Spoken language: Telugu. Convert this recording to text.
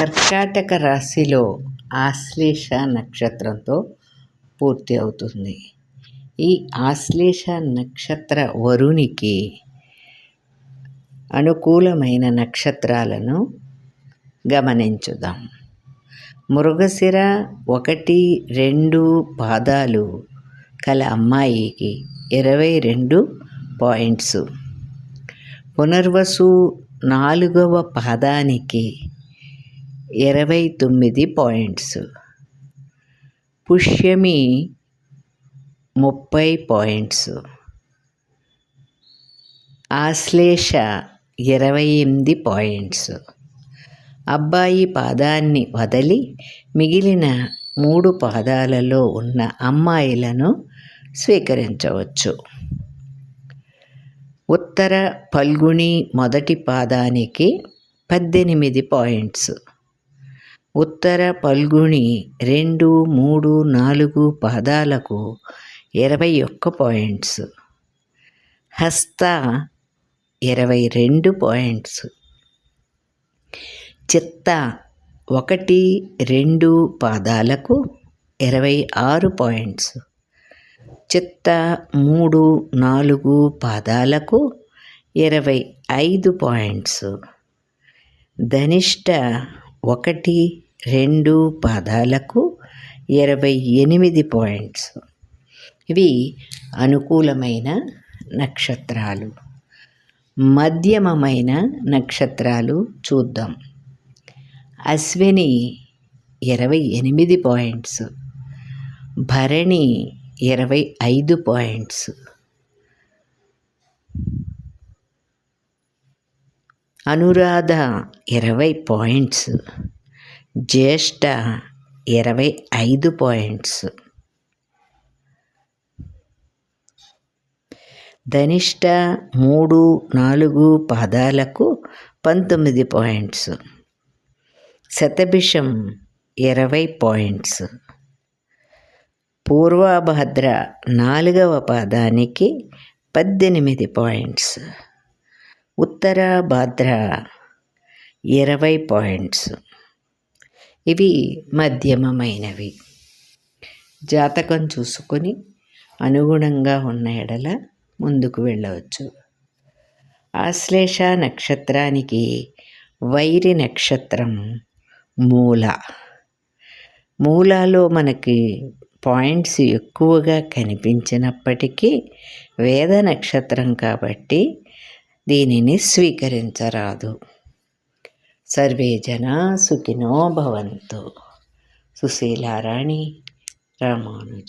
కర్కాటక రాశిలో ఆశ్లేష నక్షత్రంతో పూర్తి అవుతుంది. ఈ ఆశ్లేష నక్షత్ర వరునికి అనుకూలమైన నక్షత్రాలను గమనించుదాం. మృగశిర ఒకటి రెండు పాదాలు కల అమ్మాయికి ఇరవై రెండు పాయింట్స్. పునర్వసు నాలుగవ పాదానికి ఇరవై తొమ్మిది పాయింట్స్. పుష్యమి ముప్పై పాయింట్స్. ఆశ్లేష ఇరవై ఎనిమిది పాయింట్స్. అబ్బాయి పాదాన్ని వదిలి మిగిలిన మూడు పాదాలలో ఉన్న అమ్మాయిలను స్వీకరించవచ్చు. ఉత్తర పల్గుణి మొదటి పాదానికి పద్దెనిమిది పాయింట్స్. ఉత్తర పల్గుణి రెండు మూడు నాలుగు పాదాలకు ఇరవై ఒక్క పాయింట్స్. హస్త ఇరవై రెండు పాయింట్స్. చిత్త ఒకటి రెండు పాదాలకు ఇరవై ఆరు పాయింట్స్. చిత్త మూడు నాలుగు పాదాలకు ఇరవై ఐదు పాయింట్స్. ధనిష్ట ఒకటి రెండు పాదాలకు ఇరవై ఎనిమిది పాయింట్స్. ఇవి అనుకూలమైన నక్షత్రాలు. మధ్యమమైన నక్షత్రాలు చూద్దాం. అశ్విని ఇరవై ఎనిమిది పాయింట్స్. భరణి ఇరవై ఐదు పాయింట్స్. అనురాధ ఇరవై పాయింట్స్. జ్యేష్ఠ ఇరవై ఐదు పాయింట్స్. ధనిష్ట మూడు నాలుగు పాదాలకు పంతొమ్మిది పాయింట్స్. శతభిషం ఇరవై పాయింట్స్. పూర్వభద్ర నాలుగవ పాదానికి పద్దెనిమిది పాయింట్స్. ఉత్తర భాద్ర ఇరవై పాయింట్స్. ఇవి మధ్యమమైనవి. జాతకం చూసుకొని అనుగుణంగా ఉన్న ఎడల ముందుకు వెళ్ళవచ్చు. ఆశ్లేష నక్షత్రానికి వైరి నక్షత్రం మూల. మూలాలో మనకి పాయింట్స్ ఎక్కువగా కనిపించినప్పటికీ వేద నక్షత్రం కాబట్టి దీనిని స్వీకరించరాదు. సర్వే జన సుఖినో భవంతు. సుశీలారాణి రామానుజ